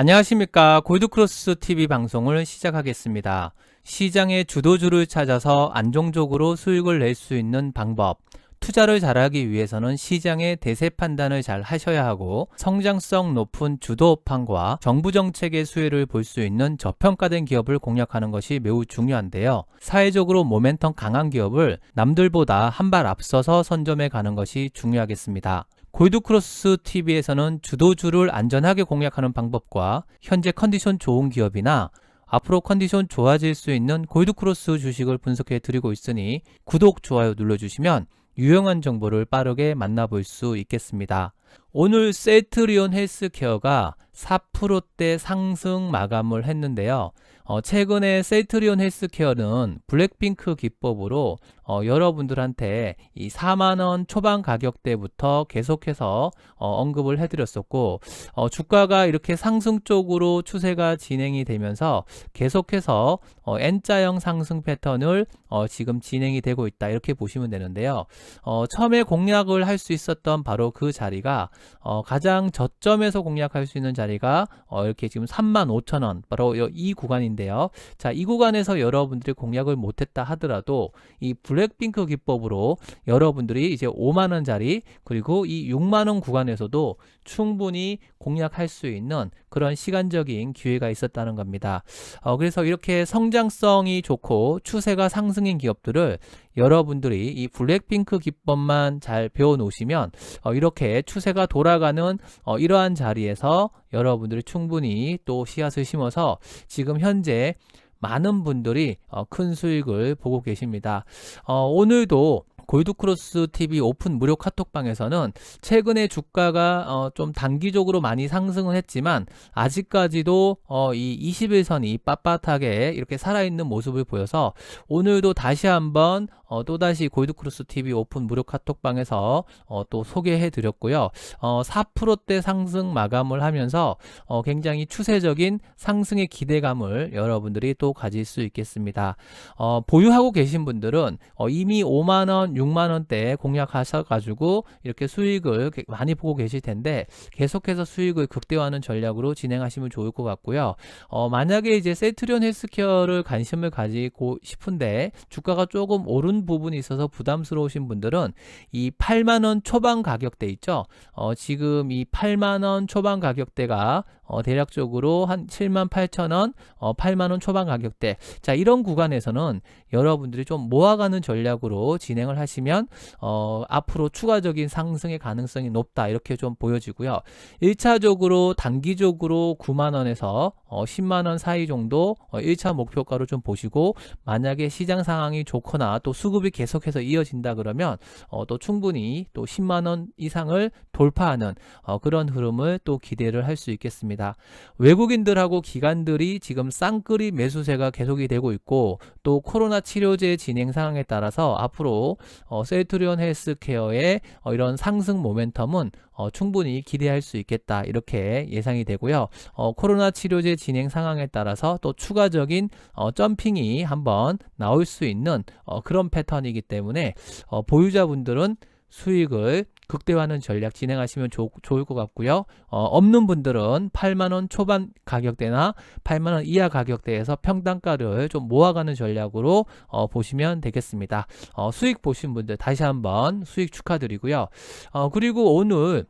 안녕하십니까. 골드크로스 TV 방송을 시작하겠습니다. 시장의 주도주를 찾아서 안정적으로 수익을 낼 수 있는 방법. 투자를 잘하기 위해서는 시장의 대세 판단을 잘 하셔야 하고 성장성 높은 주도업황과 정부 정책의 수혜를 볼 수 있는 저평가된 기업을 공략하는 것이 매우 중요한데요. 사회적으로 모멘텀 강한 기업을 남들보다 한 발 앞서서 선점해 가는 것이 중요하겠습니다. 골드크로스 TV에서는 주도주를 안전하게 공략하는 방법과 현재 컨디션 좋은 기업이나 앞으로 컨디션 좋아질 수 있는 골드크로스 주식을 분석해 드리고 있으니 구독, 좋아요 눌러주시면 유용한 정보를 빠르게 만나볼 수 있겠습니다. 오늘 세트리온 헬스케어가 4%대 상승 마감을 했는데요. 어, 최근에 세트리온 헬스케어는 블랙핑크 기법으로 어, 여러분들한테 이 4만원 초반 가격대부터 계속해서 어, 언급을 해드렸었고 어, 주가가 이렇게 상승 쪽으로 추세가 진행이 되면서 계속해서 어, N자형 상승 패턴을 어, 지금 진행이 되고 있다 이렇게 보시면 되는데요. 어, 처음에 공략을 할 수 있었던 바로 그 자리가 어, 가장 저점에서 공략할 수 있는 자리가 어, 이렇게 지금 35,000원 바로 이 구간인데요. 자, 이 구간에서 여러분들이 공략을 못했다 하더라도 이 블랙핑크 기법으로 여러분들이 이제 5만 원짜리 그리고 이 6만 원 구간에서도 충분히 공략할 수 있는 그런 시간적인 기회가 있었다는 겁니다. 어, 그래서 이렇게 성장성이 좋고 추세가 상승인 기업들을 여러분들이 이 블랙핑크 기법만 잘 배워 놓으시면 어, 이렇게 추세가 돌아가는 어, 이러한 자리에서 여러분들이 충분히 또 씨앗을 심어서 지금 현재 많은 분들이 어, 큰 수익을 보고 계십니다. 어, 오늘도 골드크로스 TV 오픈 무료 카톡방에서는 최근에 주가가 어, 좀 단기적으로 많이 상승은 했지만 아직까지도 어, 이 21선이 빳빳하게 이렇게 살아있는 모습을 보여서 오늘도 다시 한번 어, 또다시 골드크로스 TV 오픈 무료 카톡방에서 어, 또 소개해 드렸고요. 어, 4%대 상승 마감을 하면서 어, 굉장히 추세적인 상승의 기대감을 여러분들이 또 가질 수 있겠습니다. 어, 보유하고 계신 분들은 어, 이미 5만원, 6만 원대 공략하셔 가지고 이렇게 수익을 많이 보고 계실 텐데 계속해서 수익을 극대화하는 전략으로 진행하시면 좋을 것 같고요. 어, 만약에 이제 세트리온 헬스케어를 관심을 가지고 싶은데 주가가 조금 오른 부분이 있어서 부담스러우신 분들은 이 8만 원 초반 가격대 있죠. 어, 지금 이 8만 원 초반 가격대가 어, 대략적으로 한 7만 8천 원, 어, 8만 원 초반 가격대. 자, 이런 구간에서는 여러분들이 좀 모아가는 전략으로 진행을 하시 면 어, 앞으로 추가적인 상승의 가능성이 높다. 이렇게 좀 보여지고요. 1차적으로 단기적으로 9만 원에서 어, 10만 원 사이 정도 어, 1차 목표가로 좀 보시고 만약에 시장 상황이 좋거나 또 수급이 계속해서 이어진다 그러면 어, 또 충분히 또 10만 원 이상을 돌파하는 어, 그런 흐름을 또 기대를 할 수 있겠습니다. 외국인들하고 기관들이 지금 쌍끌이 매수세가 계속이 되고 있고 또 코로나 치료제 진행 상황에 따라서 앞으로 어, 셀트리온 헬스케어의 어, 이런 상승 모멘텀은 어, 충분히 기대할 수 있겠다 이렇게 예상이 되고요. 어, 코로나 치료제 진행 상황에 따라서 또 추가적인 어, 점핑이 한번 나올 수 있는 어, 그런 패턴이기 때문에 어, 보유자분들은 수익을 극대화하는 전략 진행하시면 좋, 좋을 것 같고요. 어, 없는 분들은 8만원 초반 가격대나 8만원 이하 가격대에서 평단가를 좀 모아가는 전략으로 어, 보시면 되겠습니다. 어, 수익 보신 분들 다시 한번 수익 축하드리고요. 어, 그리고 오늘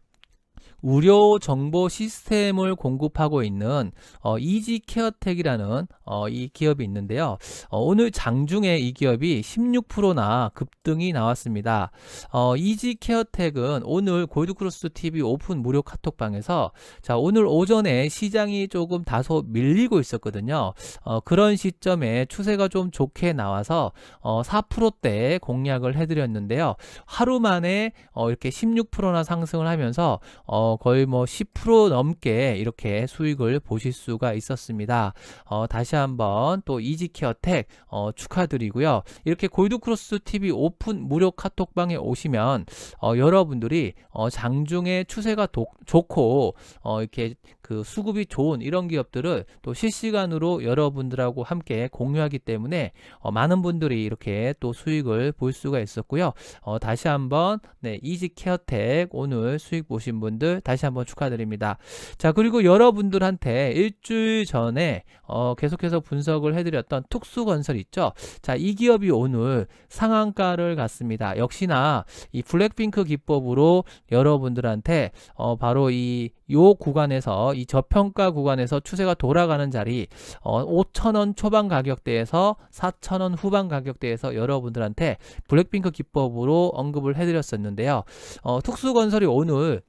우료 정보 시스템을 공급하고 있는 어, 이지케어텍이라는 어, 이 기업이 있는데요. 어, 오늘 장중에 이 기업이 16%나 급등이 나왔습니다. 어, 이지케어텍은 오늘 골드크로스 TV 오픈 무료 카톡방에서 자 오늘 오전에 시장이 조금 다소 밀리고 있었거든요. 어, 그런 시점에 추세가 좀 좋게 나와서 어, 4%대 공략을 해드렸는데요. 하루 만에 어, 이렇게 16%나 상승을 하면서 어, 거의 뭐 10% 넘게 이렇게 수익을 보실 수가 있었습니다. 어, 다시 한번 또 이지케어텍 어, 축하드리고요. 이렇게 골드크로스 TV 오픈 무료 카톡방에 오시면 어, 여러분들이 어, 장중에 추세가 도, 좋고 어, 이렇게 그 수급이 좋은 이런 기업들을 또 실시간으로 여러분들하고 함께 공유하기 때문에 어, 많은 분들이 이렇게 또 수익을 볼 수가 있었고요. 어, 다시 한번 네, 이지케어텍 오늘 수익 보신 분들 다시 한번 축하드립니다. 자, 그리고 여러분들한테 일주일 전에 어, 계속해서 분석을 해드렸던 특수건설 있죠? 자, 이 기업이 오늘 상한가를 갔습니다. 역시나 이 블랙핑크 기법으로 여러분들한테 어, 바로 이 요 구간에서 이 저평가 구간에서 추세가 돌아가는 자리 어, 5천원 초반 가격대에서 4천원 후반 가격대에서 여러분들한테 블랙핑크 기법으로 언급을 해드렸었는데요. 어, 특수건설이 오늘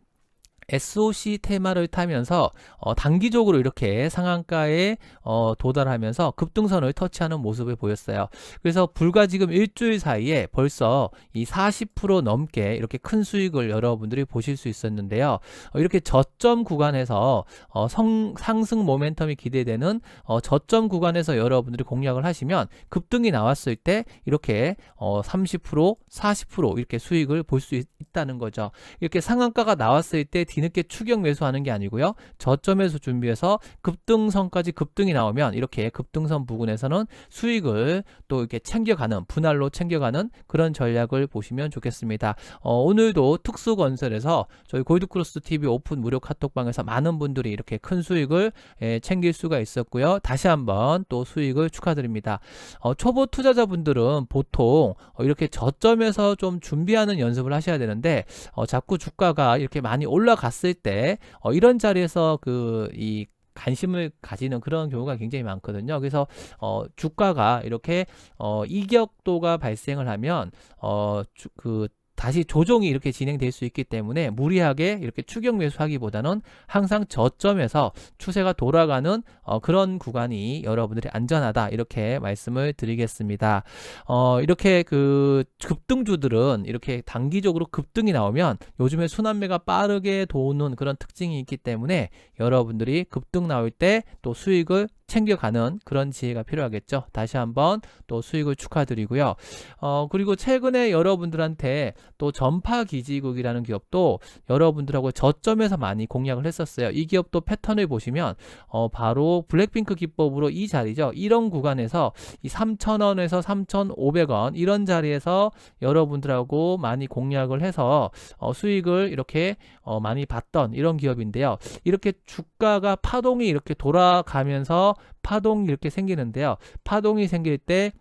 SOC 테마를 타면서 어, 단기적으로 이렇게 상한가에 어, 도달하면서 급등선을 터치하는 모습을 보였어요. 그래서 불과 지금 일주일 사이에 벌써 이 40% 넘게 이렇게 큰 수익을 여러분들이 보실 수 있었는데요. 어, 이렇게 저점 구간에서 어, 성, 상승 모멘텀이 기대되는 어, 저점 구간에서 여러분들이 공략을 하시면 급등이 나왔을 때 이렇게 어, 30% 40% 이렇게 수익을 볼 수 있다는 거죠. 이렇게 상한가가 나왔을 때 뒤늦게 추격 매수하는 게 아니고요. 저점에서 준비해서 급등선까지 급등이 나오면 이렇게 급등선 부근에서는 수익을 또 이렇게 챙겨가는 분할로 챙겨가는 그런 전략을 보시면 좋겠습니다. 어, 오늘도 특수건설에서 저희 골드크로스 TV 오픈 무료 카톡방에서 많은 분들이 이렇게 큰 수익을 예, 챙길 수가 있었고요. 다시 한번 또 수익을 축하드립니다. 어, 초보 투자자분들은 보통 어, 이렇게 저점에서 좀 준비하는 연습을 하셔야 되는데 어, 자꾸 주가가 이렇게 많이 올라 갔을 때 어, 이런 자리에서 그이 관심을 가지는 그런 경우가 굉장히 많거든요. 그래서 어, 주가가 이렇게 어, 이격도가 발생을 하면 어, 주, 그 다시 조정이 이렇게 진행될 수 있기 때문에 무리하게 이렇게 추격 매수하기보다는 항상 저점에서 추세가 돌아가는 어, 그런 구간이 여러분들이 안전하다 이렇게 말씀을 드리겠습니다. 어, 이렇게 그 급등주들은 이렇게 단기적으로 급등이 나오면 요즘에 순환매가 빠르게 도는 그런 특징이 있기 때문에 여러분들이 급등 나올 때 또 수익을 챙겨가는 그런 지혜가 필요하겠죠. 다시 한번 또 수익을 축하드리고요. 어, 그리고 최근에 여러분들한테 또 전파 기지국이라는 기업도 여러분들하고 저점에서 많이 공략을 했었어요. 이 기업도 패턴을 보시면 어, 바로 블랙핑크 기법으로 이 자리죠. 이런 구간에서 이 3,000원에서 3,500원 이런 자리에서 여러분들하고 많이 공략을 해서 어, 수익을 이렇게 어, 많이 봤던 이런 기업인데요. 이렇게 주가가 파동이 이렇게 돌아가면서 파동이 이렇게 생기는데요. 파동이 생길 때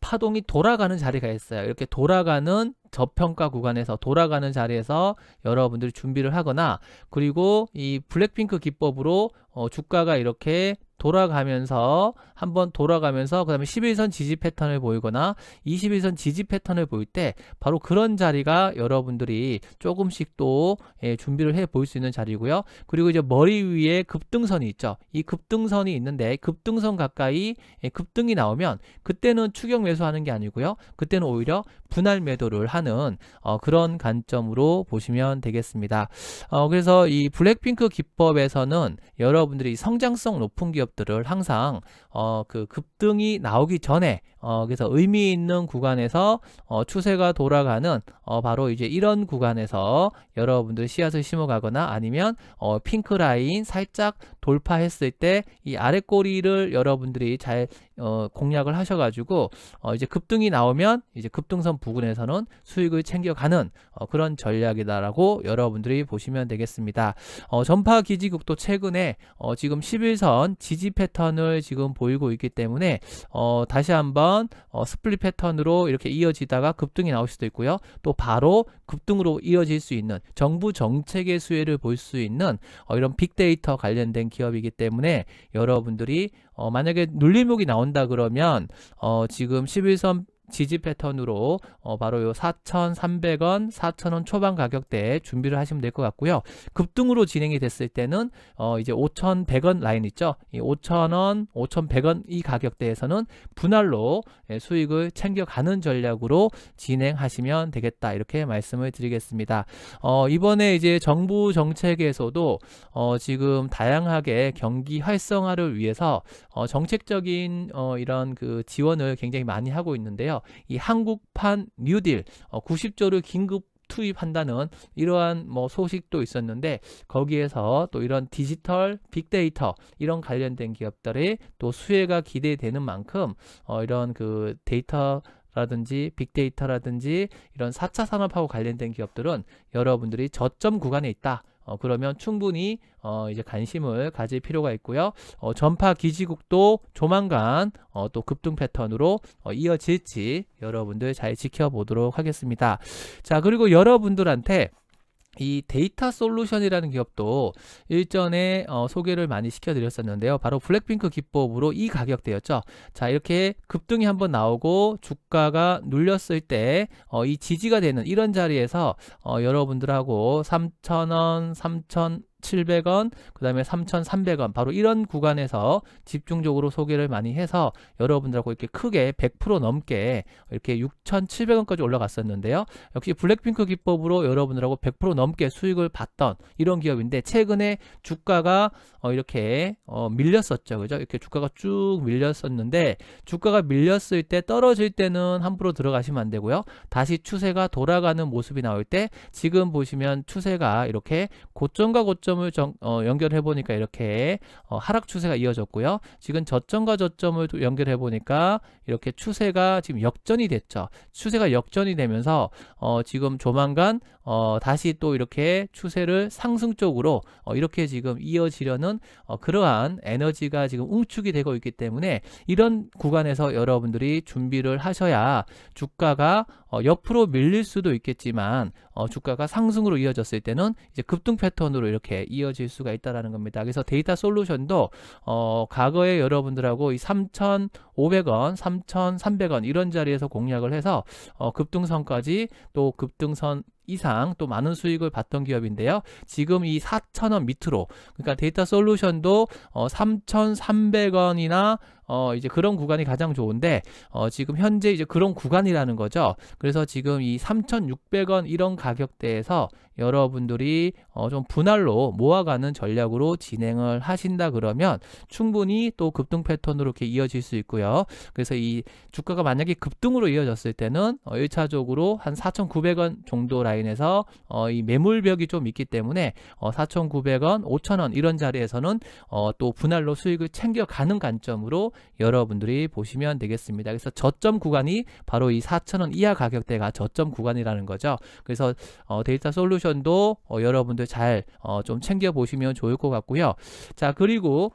파동이 돌아가는 자리가 있어요. 이렇게 돌아가는 저평가 구간에서 돌아가는 자리에서 여러분들이 준비를 하거나 그리고 이 블랙핑크 기법으로 어, 주가가 이렇게 돌아가면서 한번 돌아가면서 그 다음에 11선 지지 패턴을 보이거나 21선 지지 패턴을 보일 때 바로 그런 자리가 여러분들이 조금씩 또 예, 준비를 해볼수 있는 자리고요. 그리고 이제 머리 위에 급등선이 있죠. 이 급등선이 있는데 급등선 가까이 예, 급등이 나오면 그때는 추격 매수하는 게 아니고요. 그때는 오히려 분할 매도를 하는 어, 그런 관점으로 보시면 되겠습니다. 어, 그래서 이 블랙핑크 기법에서는 여러분들이 성장성 높은 기업 들을 항상 어, 그 급등이 나오기 전에 어, 그래서 의미 있는 구간에서 어, 추세가 돌아가는 어, 바로 이제 이런 구간에서 여러분들 씨앗을 심어가거나 아니면 어, 핑크 라인 살짝 돌파했을 때 이 아래 꼬리를 여러분들이 잘 어, 공략을 하셔가지고 어, 이제 급등이 나오면 이제 급등선 부근에서는 수익을 챙겨가는 어, 그런 전략이다라고 여러분들이 보시면 되겠습니다. 어, 전파 기지국도 최근에 어, 지금 11선 지지 패턴을 지금 보이고 있기 때문에 어, 다시 한번 어, 스플릿 패턴으로 이렇게 이어지다가 급등이 나올 수도 있고요. 또 바로 급등으로 이어질 수 있는 정부 정책의 수혜를 볼 수 있는 어, 이런 빅데이터 관련된 기업이기 때문에 여러분들이 어, 만약에 눌림목이 나온다 그러면 어, 지금 11선 지지 패턴으로 어, 바로 요 4,300원, 4,000원 초반 가격대에 준비를 하시면 될 것 같고요. 급등으로 진행이 됐을 때는 어, 이제 5,100원 라인 있죠. 이 5,000원, 5,100원 이 가격대에서는 분할로 예, 수익을 챙겨가는 전략으로 진행하시면 되겠다 이렇게 말씀을 드리겠습니다. 어, 이번에 이제 정부 정책에서도 어, 지금 다양하게 경기 활성화를 위해서 어, 정책적인 어, 이런 그 지원을 굉장히 많이 하고 있는데요. 이 한국판 뉴딜 어, 90조를 긴급 투입한다는 이러한 뭐 소식도 있었는데 거기에서 또 이런 디지털 빅데이터 이런 관련된 기업들이 또 수혜가 기대되는 만큼 어 이런 그 데이터 라든지 빅데이터라든지 이런 4차 산업하고 관련된 기업들은 여러분들이 저점 구간에 있다. 어, 그러면 충분히 어, 이제 관심을 가질 필요가 있고요. 어, 전파 기지국도 조만간 어, 또 급등 패턴으로 어, 이어질지 여러분들 잘 지켜보도록 하겠습니다. 자, 그리고 여러분들한테 이 데이터 솔루션이라는 기업도 일전에 어, 소개를 많이 시켜드렸었는데요. 바로 블랙핑크 기법으로 이 가격대였죠. 자 이렇게 급등이 한번 나오고 주가가 눌렸을 때 어, 이 지지가 되는 이런 자리에서 어, 여러분들하고 3,000원, 3,000 700원, 그 다음에 3,300원, 바로 이런 구간에서 집중적으로 소개를 많이 해서 여러분들하고 이렇게 크게 100% 넘게 이렇게 6,700원까지 올라갔었는데요. 역시 블랙핑크 기법으로 여러분들하고 100% 넘게 수익을 봤던 이런 기업인데 최근에 주가가 어 이렇게 어 밀렸었죠. 그죠? 이렇게 주가가 쭉 밀렸었는데 주가가 밀렸을 때 떨어질 때는 함부로 들어가시면 안 되고요. 다시 추세가 돌아가는 모습이 나올 때 지금 보시면 추세가 이렇게 고점과 고 점을 정, 어, 연결해 보니까 이렇게 어, 하락 추세가 이어졌고요. 지금 저점과 저점을 또 연결해 보니까 이렇게 추세가 지금 역전이 됐죠. 추세가 역전이 되면서 어, 지금 조만간 어, 다시 또 이렇게 추세를 상승 쪽으로 어, 이렇게 지금 이어지려는 어, 그러한 에너지가 지금 응축이 되고 있기 때문에 이런 구간에서 여러분들이 준비를 하셔야 주가가 어, 옆으로 밀릴 수도 있겠지만 어, 주가가 상승으로 이어졌을 때는 이제 급등 패턴으로 이렇게 이어질 수가 있다라는 겁니다. 그래서 데이터 솔루션도 어, 과거에 여러분들하고 이 3,500원, 3,300원 이런 자리에서 공략을 해서 어, 급등선까지 또 급등선 이상 또 많은 수익을 봤던 기업인데요. 지금 이 4,000원 밑으로 그러니까 데이터 솔루션도 어, 3,300원이나 어, 이제 그런 구간이 가장 좋은데, 어, 지금 현재 이제 그런 구간이라는 거죠. 그래서 지금 이 3,600원 이런 가격대에서 여러분들이 어, 좀 분할로 모아가는 전략으로 진행을 하신다 그러면 충분히 또 급등 패턴으로 이렇게 이어질 수 있고요. 그래서 이 주가가 만약에 급등으로 이어졌을 때는 어, 1차적으로 한 4,900원 정도 라인에서 어, 이 매물벽이 좀 있기 때문에 어, 4,900원, 5,000원 이런 자리에서는 어, 또 분할로 수익을 챙겨가는 관점으로 여러분들이 보시면 되겠습니다. 그래서 저점 구간이 바로 이 4,000원 이하 가격대가 저점 구간이라는 거죠. 그래서 어, 데이터 솔루션도 어, 여러분들 잘 어, 좀 챙겨 보시면 좋을 것 같고요. 자 그리고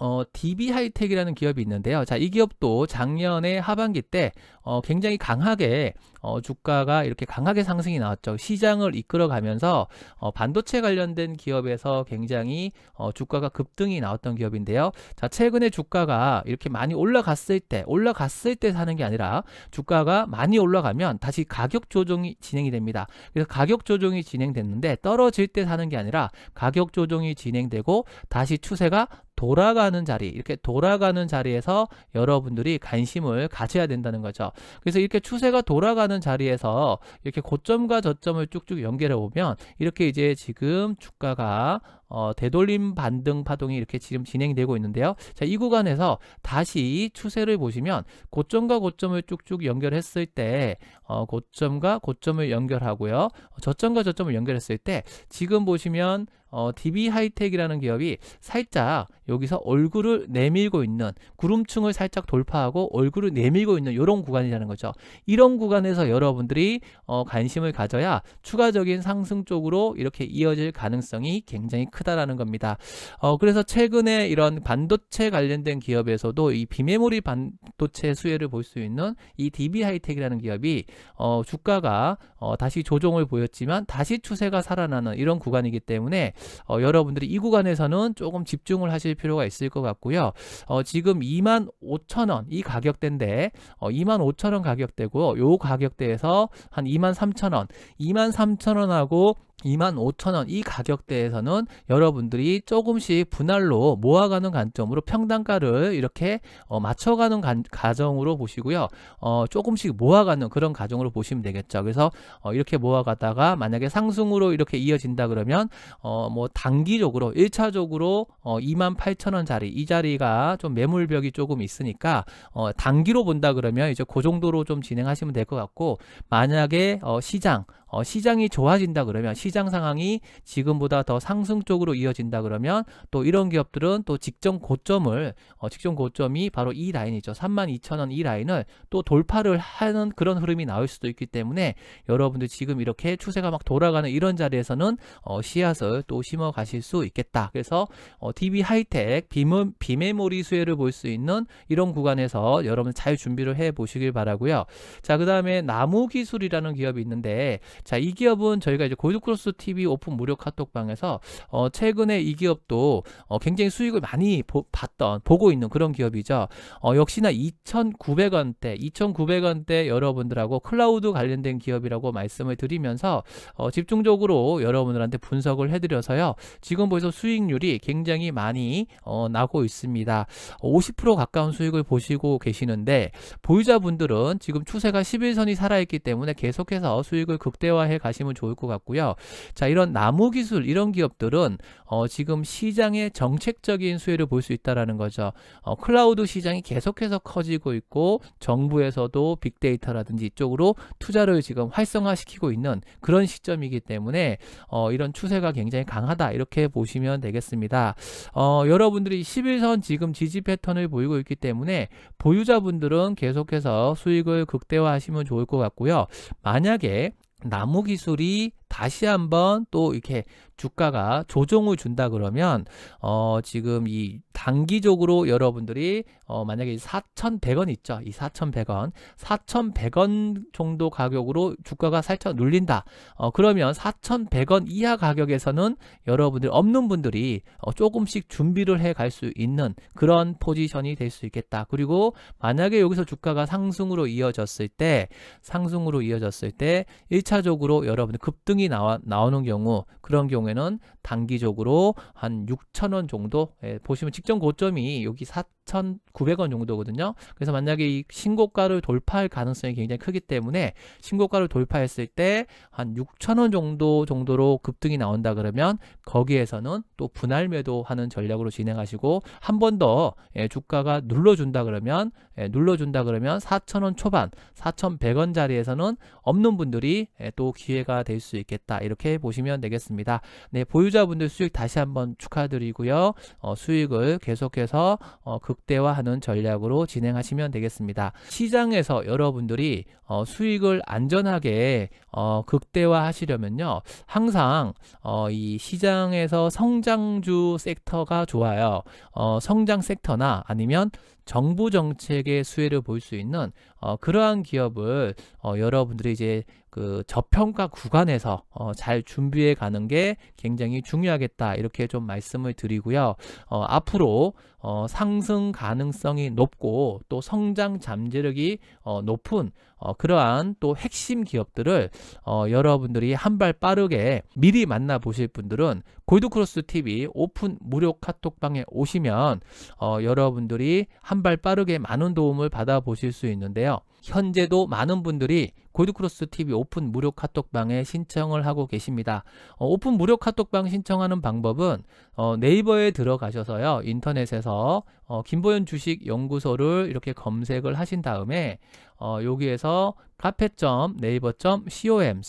어, DB 하이텍이라는 기업이 있는데요. 자, 이 기업도 작년에 하반기 때 어, 굉장히 강하게 어, 주가가 이렇게 강하게 상승이 나왔죠. 시장을 이끌어가면서 어, 반도체 관련된 기업에서 굉장히 어, 주가가 급등이 나왔던 기업인데요. 자, 최근에 주가가 이렇게 많이 올라갔을 때, 올라갔을 때 사는 게 아니라 주가가 많이 올라가면 다시 가격 조정이 진행이 됩니다. 그래서 가격 조정이 진행됐는데 떨어질 때 사는 게 아니라 가격 조정이 진행되고 다시 추세가 돌아가는 자리, 이렇게 돌아가는 자리에서 여러분들이 관심을 가져야 된다는 거죠. 그래서 이렇게 추세가 돌아가는 자리에서 이렇게 고점과 저점을 쭉쭉 연결해 보면 이렇게 이제 지금 주가가 어, 되돌림 반등 파동이 이렇게 지금 진행되고 있는데요. 자, 이 구간에서 다시 추세를 보시면 고점과 고점을 쭉쭉 연결했을 때 어, 고점과 고점을 연결하고요. 저점과 저점을 연결했을 때 지금 보시면 어, DB 하이텍이라는 기업이 살짝 여기서 얼굴을 내밀고 있는 구름층을 살짝 돌파하고 얼굴을 내밀고 있는 이런 구간이라는 거죠. 이런 구간에서 여러분들이 어, 관심을 가져야 추가적인 상승 쪽으로 이렇게 이어질 가능성이 굉장히 크다라는 겁니다. 어, 그래서 최근에 이런 반도체 관련된 기업에서도 이 비메모리 반도체 수혜를 볼 수 있는 이 DB 하이텍이라는 기업이 어, 주가가 어, 다시 조정을 보였지만 다시 추세가 살아나는 이런 구간이기 때문에 어, 여러분들이 이 구간에서는 조금 집중을 하실 필요가 있을 것 같고요. 어, 지금 2만 5천 원 이 가격대인데 어, 2만 5천 원 가격대고 요 가격대에서 한 2만 3천 원, 2만 3천 원하고 25,000원 이 가격대에서는 여러분들이 조금씩 분할로 모아가는 관점으로 평단가를 이렇게 어, 맞춰가는 가, 가정으로 보시고요. 어, 조금씩 모아가는 그런 가정으로 보시면 되겠죠. 그래서 어, 이렇게 모아가다가 만약에 상승으로 이렇게 이어진다 그러면 어, 뭐 단기적으로 1차적으로 어, 28,000원짜리 이 자리가 좀 매물벽이 조금 있으니까 어, 단기로 본다 그러면 이제 그 정도로 좀 진행하시면 될 것 같고 만약에 어, 시장 어, 시장이 좋아진다 그러면 시장 상황이 지금보다 더 상승 쪽으로 이어진다 그러면 또 이런 기업들은 또 직전 고점을 어, 직전 고점이 바로 이 라인이죠. 32,000원 이 라인을 또 돌파를 하는 그런 흐름이 나올 수도 있기 때문에 여러분들 지금 이렇게 추세가 막 돌아가는 이런 자리에서는 어, 씨앗을 또 심어 가실 수 있겠다. 그래서 어, DB 하이텍 비메, 비메모리 수혜를 볼 수 있는 이런 구간에서 여러분 잘 준비를 해 보시길 바라고요. 자, 그다음에 나무 기술이라는 기업이 있는데 자, 이 기업은 저희가 이제 골드크로스 TV 오픈 무료 카톡방에서 어, 최근에 이 기업도 어, 굉장히 수익을 많이 보, 봤던 보고 있는 그런 기업이죠. 어, 역시나 2,900원대, 2,900원대 여러분들하고 클라우드 관련된 기업이라고 말씀을 드리면서 어, 집중적으로 여러분들한테 분석을 해드려서요. 지금 벌써 수익률이 굉장히 많이 어, 나고 있습니다. 50% 가까운 수익을 보시고 계시는데 보유자분들은 지금 추세가 11선이 살아있기 때문에 계속해서 수익을 극대 화해 가시면 좋을 것 같고요. 자, 이런 나무 기술 이런 기업들은 어, 지금 시장의 정책적인 수혜를 볼 수 있다라는 거죠. 어, 클라우드 시장이 계속해서 커지고 있고 정부에서도 빅데이터라든지 이쪽으로 투자를 지금 활성화시키고 있는 그런 시점이기 때문에 어, 이런 추세가 굉장히 강하다 이렇게 보시면 되겠습니다. 어, 여러분들이 11선 지금 지지 패턴을 보이고 있기 때문에 보유자분들은 계속해서 수익을 극대화하시면 좋을 것 같고요. 만약에 나무 기술이 다시 한번 또 이렇게 주가가 조정을 준다 그러면 어 지금 이 단기적으로 여러분들이 어 만약에 4,100원 있죠. 이 4,100원, 4,100원 정도 가격으로 주가가 살짝 눌린다. 어 그러면 4,100원 이하 가격에서는 여러분들 없는 분들이 어 조금씩 준비를 해 갈 수 있는 그런 포지션이 될 수 있겠다. 그리고 만약에 여기서 주가가 상승으로 이어졌을 때 상승으로 이어졌을 때 1차적으로 여러분들 급등이 나와 나오는 경우 그런 경우에는 단기적으로 한 6,000원 정도? 예, 보시면 직전 고점이 여기 4,900원 정도거든요. 그래서 만약에 이 신고가를 돌파할 가능성이 굉장히 크기 때문에 신고가를 돌파했을 때 한 6,000원 정도 정도로 급등이 나온다 그러면 거기에서는 또 분할 매도하는 전략으로 진행하시고 한 번더 예, 주가가 눌러준다 그러면 예, 눌러준다 그러면 4,000원 초반 4,100원 자리에서는 없는 분들이 예, 또 기회가 될 수 있겠다 이렇게 보시면 되겠습니다. 네 보유자분들 수익 다시 한번 축하드리고요. 어, 수익을 계속해서 어, 극대화하는 전략으로 진행하시면 되겠습니다. 시장에서 여러분들이 어, 수익을 안전하게 어, 극대화하시려면요, 항상 어, 이 시장에서 성장주 섹터가 좋아요. 어, 성장 섹터나 아니면 정부 정책의 수혜를 볼 수 있는 어, 그러한 기업을 어, 여러분들이 이제 그 저평가 구간에서 어, 잘 준비해 가는 게 굉장히 중요하겠다 이렇게 좀 말씀을 드리고요. 어, 앞으로 어, 상승 가능성이 높고 또 성장 잠재력이 어, 높은 어, 그러한 또 핵심 기업들을 어, 여러분들이 한 발 빠르게 미리 만나 보실 분들은 골드크로스 TV 오픈 무료 카톡방에 오시면 어, 여러분들이 한 발 빠르게 많은 도움을 받아 보실 수 있는데요. 현재도 많은 분들이 골드크로스 TV 오픈 무료 카톡방에 신청을 하고 계십니다. 어, 오픈 무료 카톡방 신청하는 방법은 어, 네이버에 들어가셔서요. 인터넷에서 어, 김보현 주식 연구소를 이렇게 검색을 하신 다음에 어, 여기에서 카페.네이버.com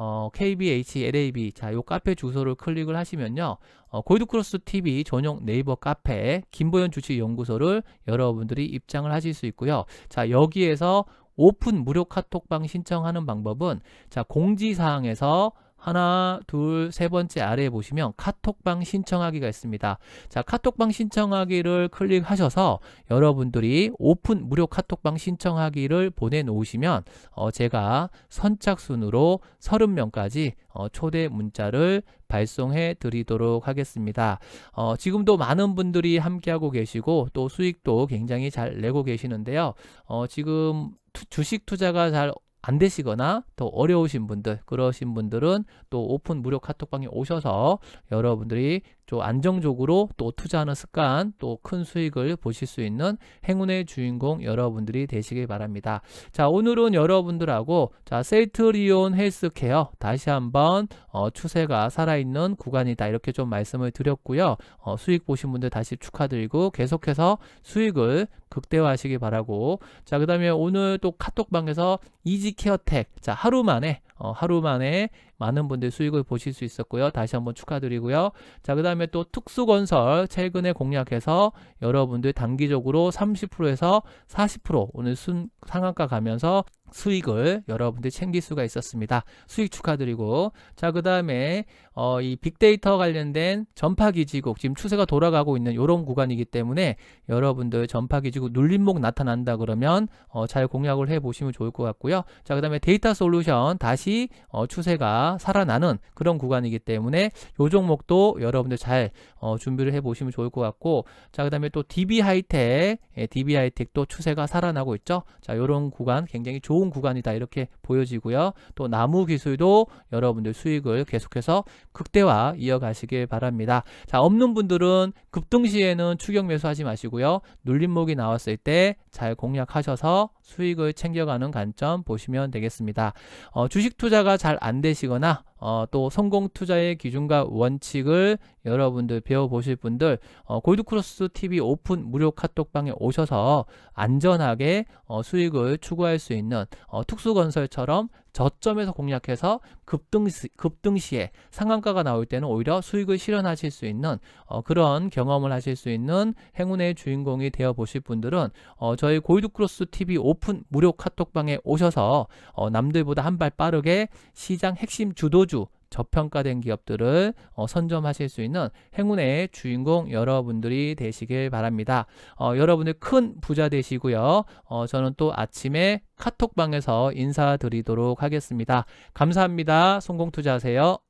어, KBHLAB 자, 요 카페 주소를 클릭을 하시면요. 어, 골드크로스 TV 전용 네이버 카페 김보현 주식 연구소를 여러분들이 입장을 하실 수 있고요. 자, 여기에서 오픈 무료 카톡방 신청하는 방법은 자, 공지 사항에서 하나, 둘, 세 번째 아래에 보시면 카톡방 신청하기가 있습니다. 자, 카톡방 신청하기를 클릭하셔서 여러분들이 오픈 무료 카톡방 신청하기를 보내놓으시면 어, 제가 선착순으로 30명까지 어, 초대 문자를 발송해 드리도록 하겠습니다. 어, 지금도 많은 분들이 함께하고 계시고 또 수익도 굉장히 잘 내고 계시는데요. 어, 지금 투, 주식 투자가 잘 안 되시거나 더 어려우신 분들 그러신 분들은 또 오픈 무료 카톡방에 오셔서 여러분들이 좀 안정적으로 또 투자하는 습관 또 큰 수익을 보실 수 있는 행운의 주인공 여러분들이 되시길 바랍니다. 자 오늘은 여러분들하고 자 셀트리온 헬스케어 다시 한번 어, 추세가 살아있는 구간이다 이렇게 좀 말씀을 드렸고요. 어, 수익 보신 분들 다시 축하드리고 계속해서 수익을 극대화하시기 바라고 자 그 다음에 오늘 또 카톡방에서 이지케어텍 자 하루 만에 어, 하루 만에 많은 분들 수익을 보실 수 있었고요. 다시 한번 축하드리고요. 자, 그 다음에 또 특수건설 최근에 공략해서 여러분들 단기적으로 30%에서 40% 오늘 순 상한가 가면서 수익을 여러분들 챙길 수가 있었습니다. 수익 축하드리고 자 그 다음에 어, 이 빅데이터 관련된 전파기지국 지금 추세가 돌아가고 있는 이런 구간이기 때문에 여러분들 전파기지국 눌림목 나타난다 그러면 어, 잘 공략을 해 보시면 좋을 것 같고요. 자 그 다음에 데이터 솔루션 다시 어, 추세가 살아나는 그런 구간이기 때문에 요 종목도 여러분들 잘 어, 준비를 해 보시면 좋을 것 같고 자 그 다음에 또 DB 하이텍 예, DB 하이텍도 추세가 살아나고 있죠. 자 요런 구간 굉장히 좋은 구간이다 이렇게 보여지고요. 또 나무 기술도 여러분들 수익을 계속해서 극대화 이어가시길 바랍니다. 자 없는 분들은 급등 시에는 추격 매수하지 마시고요. 눌림목이 나왔을 때 잘 공략하셔서 수익을 챙겨가는 관점 보시면 되겠습니다. 어, 주식 투자가 잘 안 되시거나 어, 또 성공 투자의 기준과 원칙을 여러분들 배워보실 분들 어, 골드크로스 TV 오픈 무료 카톡방에 오셔서 안전하게 어, 수익을 추구할 수 있는 어, 특수건설처럼 저점에서 공략해서 급등, 시- 급등 시에 상한가가 나올 때는 오히려 수익을 실현하실 수 있는 어, 그런 경험을 하실 수 있는 행운의 주인공이 되어 보실 분들은 어, 저희 골드크로스 TV 오픈 무료 카톡방에 오셔서 어, 남들보다 한 발 빠르게 시장 핵심 주도주 저평가된 기업들을 어, 선점하실 수 있는 행운의 주인공 여러분들이 되시길 바랍니다. 어, 여러분들 큰 부자 되시고요. 어, 저는 또 아침에 카톡방에서 인사드리도록 하겠습니다. 감사합니다. 성공 투자하세요.